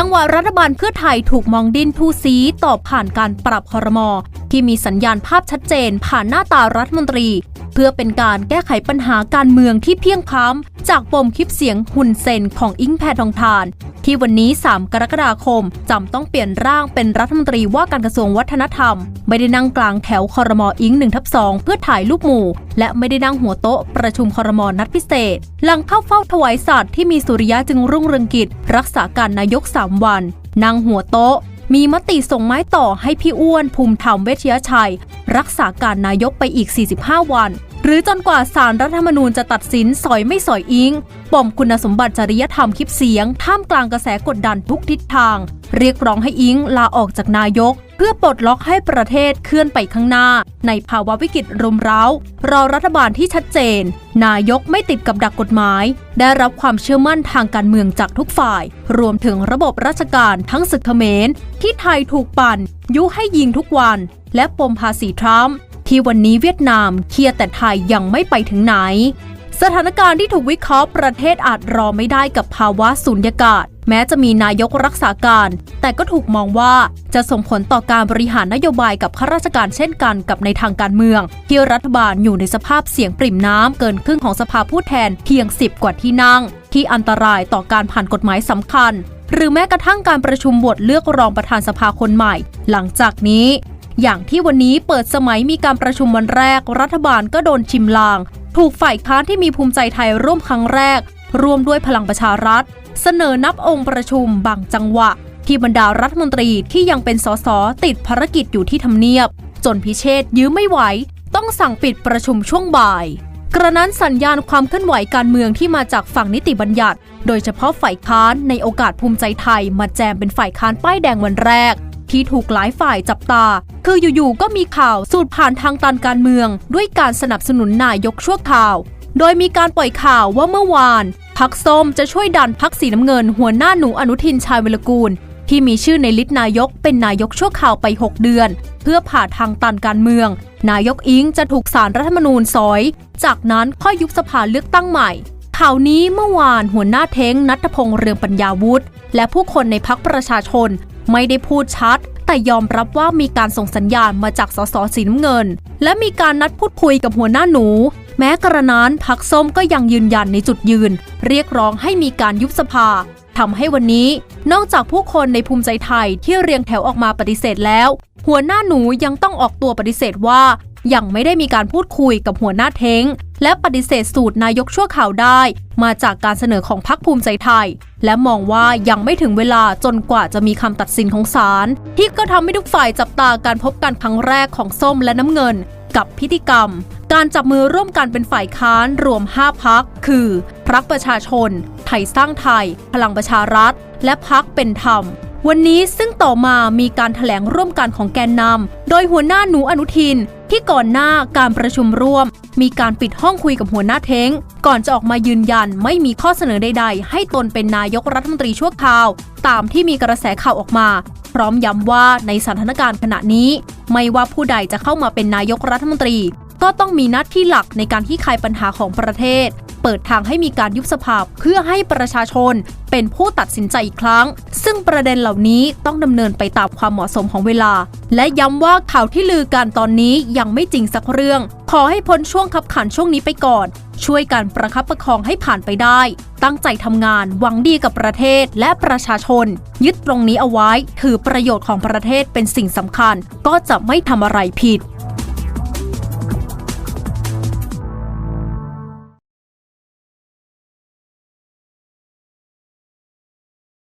จังหวะรัฐบาลเพื่อไทยถูกมองดินทูสีตอบผ่านการปรับคอรมอ ที่มีสัญญาณภาพชัดเจนผ่านหน้าตารัฐมนตรี เพื่อเป็นการแก้ไขปัญหาการเมืองที่เพียงพ้ำจากปมคลิปเสียงหุ่นเซนของอิงแพทองทาน ที่วันนี้ 3 กรกฎาคมจำต้องเปลี่ยนร่างเป็นรัฐมนตรีว่าการกระทรวงวัฒนธรรม ไม่ได้นั่งกลางแถวคอรมออิง1ทับ2เพื่อถ่ายรูปหมู่ และไม่ได้นั่งหัวโต๊ะประชุมคอรมอนัดพิเศษ หลังเข้าเฝ้าถวายสัตว์ที่มีสุริยะจึงรุ่งเรืองกิจ รักษาการนายก 3 วันนั่งหัวโต๊ะ มีมติส่งไม้ต่อให้พี่อ้วนภูมิธรรมเวชยชัย รักษาการนายกไปอีก 45 วัน หรือจนกว่าสารรัฐธรรมนูญจะตัดสินสอยไม่สอยอิงปมคุณสมบัติจริยธรรมคลิปเสียง ท่ามกลางกระแสกดดันทุกทิศทาง เรียกร้องให้อิงลาออกจากนายก เพื่อปลดล็อกให้ประเทศเคลื่อนไปข้างหน้า ในภาวะวิกฤตรุมเร้า รอรัฐบาลที่ชัดเจน นายกไม่ติดกับดักกฎหมาย ได้รับความเชื่อมั่นทางการเมืองจากทุกฝ่าย รวมถึงระบบราชการทั้งศึกเขมรที่ไทยถูกปั่น ยุให้ยิงทุกวัน และปมภาษีทรัมป์ที่วันนี้เวียดนามเคลียร์แต่ไทยยังไม่ไปถึงไหน สถานการณ์ที่ถูกวิเคราะห์ประเทศอาจรอไม่ได้กับภาวะสุญญากาศ แม้จะมีนายกรักษาการ แต่ก็ถูกมองว่าจะส่งผลต่อการบริหารนโยบายกับข้าราชการเช่นกันกับในทางการเมือง ที่รัฐบาลอยู่ในสภาพเสียงปริ่มน้ำเกินครึ่งของสภาผู้แทนเพียง 10 กว่าที่นั่ง ที่อันตรายต่อการผ่านกฎหมายสำคัญ หรือแม้กระทั่งการประชุมบทเลือกรองประธานสภาคนใหม่ หลังจากนี้อย่างที่วันนี้เปิดสมัยมีการประชุมวันแรก รัฐบาลก็โดนชิมลาง ถูกฝ่ายค้านที่มีภูมิใจไทยร่วมครั้งแรก ร่วมด้วยพลังประชารัฐ เสนอนับองค์ประชุมบางจังหวะ ที่บรรดารัฐมนตรีที่ยังเป็นสสติดภารกิจอยู่ที่ทำเนียบ จนพิเชษยื้อไม่ไหว ต้องสั่งปิดประชุมช่วงบ่าย กระนั้นสัญญาณความเคลื่อนไหวการเมืองที่มาจากฝั่งนิติบัญญัติ โดยเฉพาะฝ่ายค้านในโอกาสภูมิใจไทยมาแจมเป็นฝ่ายค้านป้ายแดงวันแรก ที่ถูกหลายฝ่ายจับตา คืออยู่ๆก็มีข่าวสูตรผ่านทางตันการเมือง ด้วยการสนับสนุนนายกชั่วข่าว โดยมีการปล่อยข่าวว่าเมื่อวานพักส้มจะช่วยดันพักสีน้ำเงิน หัวหน้าหนูอนุทินชาญวิรกูล ที่มีชื่อในลิสต์นายกเป็นนายกชั่วข่าวไป 6 เดือน เพื่อผ่าทางตันการเมือง นายกอิงจะถูกสารรัฐธรรมนูญสอย จากนั้นค่อยยุบสภาเลือกตั้งใหม่ข่าวนี้เมื่อวานหัวหน้าเท้งนัทพงษ์เรืองปัญญาวุฒิและผู้คนในพักประชาชน ไม่ได้พูดชัด แต่ยอมรับว่ามีการส่งสัญญาณมาจากสสสีน้ำเงิน และมีการนัดพูดคุยกับหัวหน้าหนู แม้กระนั้นพักส้มก็ยังยืนยันในจุดยืน เรียกร้องให้มีการยุบสภาทำให้วันนี้ นอกจากผู้คนในภูมิใจไทยที่เรียงแถวออกมาปฏิเสธแล้ว หัวหน้าหนูยังต้องออกตัวปฏิเสธว่ายังไม่ได้มีการพูดคุยกับหัวหน้าเท้ง และปฏิเสธสูตรนายกชั่วข่าวได้ มาจากการเสนอของพรรคภูมิใจไทย และมองว่ายังไม่ถึงเวลาจนกว่าจะมีคำตัดสินของศาลที่ก็ทำให้ทุกฝ่ายจับตาการพบกันครั้งแรกของส้มและน้ำเงิน กับพิธีกรรม การจับมือร่วมกันเป็นฝ่ายค้านรวม 5พักคือพรรคประชาชน ไทยสร้างไทย พลังประชารัฐ และพักเป็นธรรมวันนี้ซึ่งต่อมามีการถแถลงร่วมกันของแกนนำ โดยหัวหน้าหนูอนุทิน ที่ก่อนหน้าการประชุมร่วม มีการปิดห้องคุยกับหัวหน้าเท้ง ก่อนจะออกมายืนยันไม่มีข้อเสนอใด ๆ ให้ตนเป็นนายกรัฐมนตรีชั่วคราว ตามที่มีกระแสข่าวออกมา พร้อมย้ำว่าในสถานการณ์ขณะนี้ ไม่ว่าผู้ใดจะเข้ามาเป็นนายกรัฐมนตรี ก็ต้องมีหน้าที่หลักในการที่คลายปัญหาของประเทศ เปิดทางให้มีการยุบสภาเพื่อให้ประชาชนเป็นผู้ตัดสินใจอีกครั้ง ซึ่งประเด็นเหล่านี้ต้องดำเนินไปตามความเหมาะสมของเวลา และย้ำว่าข่าวที่ลือกันตอนนี้ยังไม่จริงสักเรื่อง ขอให้พ้นช่วงขับขันช่วงนี้ไปก่อน ช่วยกันประคับประคองให้ผ่านไปได้ ตั้งใจทำงาน หวังดีกับประเทศและประชาชน ยึดตรงนี้เอาไว้ ถือประโยชน์ของประเทศเป็นสิ่งสำคัญ ก็จะไม่ทำอะไรผิด